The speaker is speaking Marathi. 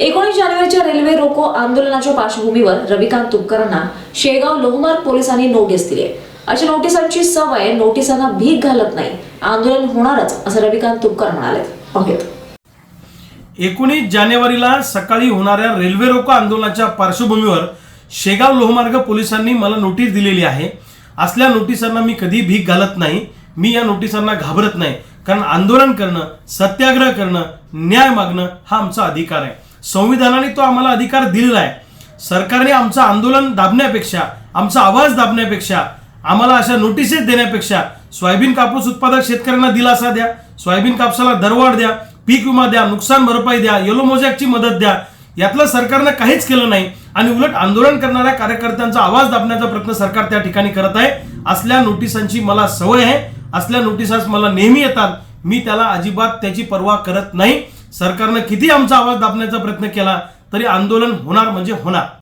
एकोणीस जानेवारीच्या रेल्वे रोको आंदोलनाच्या पार्श्वभूमीवर रविकांत तुपकरांना शेगाव लोहमार्ग पोलिसांनी नोटीस दिली आहे. अशा नोटिसांची सवय नोटिसांना भीक घालत नाही. आंदोलन होणारच असं रविकांत तुपकर म्हणाले. पाहूयात एकोणीस जानेवारीला सकाळी होणाऱ्या रेल्वे रोको आंदोलनाच्या पार्श्वभूमीवर शेगाव लोहमार्ग पोलिसांनी मला नोटीस दिलेली आहे. असल्या नोटिसांना मी कधी भीक घालत नाही. मी या नोटिसांना घाबरत नाही. कारण आंदोलन करणं सत्याग्रह करणं न्याय मागणं हा आमचा अधिकार आहे. संविधानाने तो आम्हाला अधिकार दिलेला आहे. सरकारने आमचं आंदोलन दाबण्यापेक्षा आमचा आवाज दाबण्यापेक्षा आम्हाला अशा नोटिसेस देण्यापेक्षा सोयाबीन कापूस उत्पादक शेतकऱ्यांना दिलासा द्या सोयाबीन कापसाला दरवाढ द्या पीक विमा द्या नुकसान भरपाई द्या येलो मोजॅकची मदत द्या यातलं सरकारनं काहीच केलं नाही आणि उलट आंदोलन करणाऱ्या कार्यकर्त्यांचा आवाज दाबण्याचा प्रयत्न सरकार त्या ठिकाणी करत आहे. असल्या नोटिसांची मला सवय आहे असल्या नोटिसास मला नेहमी येतात. मी त्याला अजिबात त्याची पर्वा करत नाही. सरकारनं किती आमचा आवाज दाबण्याचा प्रयत्न केला तरी आंदोलन होणार म्हणजे होणार.